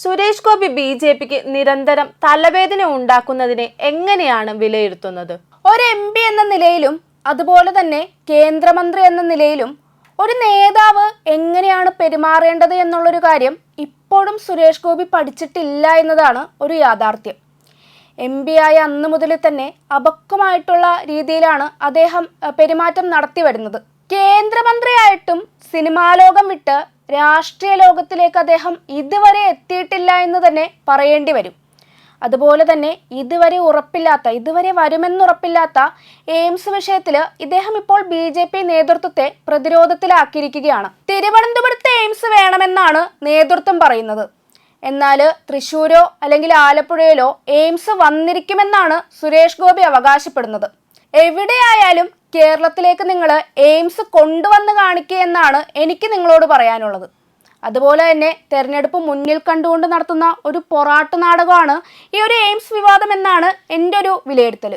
Suresh Gopi B J പിക്ക് നിരന്തരം തലവേദന ഉണ്ടാക്കുന്നതിനെ എങ്ങനെയാണ് വിലയിരുത്തുന്നത്? ഒരു എം പി എന്ന നിലയിലും അതുപോലെ തന്നെ കേന്ദ്രമന്ത്രി എന്ന നിലയിലും ഒരു നേതാവ് എങ്ങനെയാണ് പെരുമാറേണ്ടത് എന്നുള്ളൊരു കാര്യം ഇപ്പോഴും സുരേഷ് ഗോപി പഠിച്ചിട്ടില്ല എന്നതാണ് ഒരു യാഥാർത്ഥ്യം. എം പി ആയ അന്ന് മുതൽ തന്നെ അപക്വമായിട്ടുള്ള രീതിയിലാണ് അദ്ദേഹം പെരുമാറ്റം നടത്തി വരുന്നത്. കേന്ദ്രമന്ത്രിയായിട്ടും സിനിമാലോകം വിട്ട് രാഷ്ട്രീയ ലോകത്തിലേക്ക് അദ്ദേഹം ഇതുവരെ എത്തിയിട്ടില്ല എന്ന് തന്നെ പറയേണ്ടി വരും. അതുപോലെ തന്നെ ഇതുവരെ ഉറപ്പില്ലാത്ത ഇതുവരെ വരുമെന്നുറപ്പില്ലാത്ത എയിംസ് വിഷയത്തിൽ ഇദ്ദേഹം ഇപ്പോൾ ബി ജെ പി നേതൃത്വത്തെ പ്രതിരോധത്തിലാക്കിയിരിക്കുകയാണ്. തിരുവനന്തപുരത്ത് എയിംസ് വേണമെന്നാണ് നേതൃത്വം പറയുന്നത്. എന്നാൽ തൃശ്ശൂരോ അല്ലെങ്കിൽ ആലപ്പുഴയിലോ എയിംസ് വന്നിരിക്കുമെന്നാണ് സുരേഷ് ഗോപി അവകാശപ്പെടുന്നത്. എവിടെയായാലും കേരളത്തിലേക്ക് നിങ്ങൾ എയിംസ് കൊണ്ടുവന്ന് കാണിക്കുക എന്നാണ് എനിക്ക് നിങ്ങളോട് പറയാനുള്ളത്. അതുപോലെ തന്നെ തെരഞ്ഞെടുപ്പ് മുന്നിൽ കണ്ടുകൊണ്ട് നടത്തുന്ന ഒരു പൊറാട്ട് നാടകമാണ് ഈ ഒരു എയിംസ് വിവാദം എന്നാണ് എന്റെ ഒരു വിലയിരുത്തൽ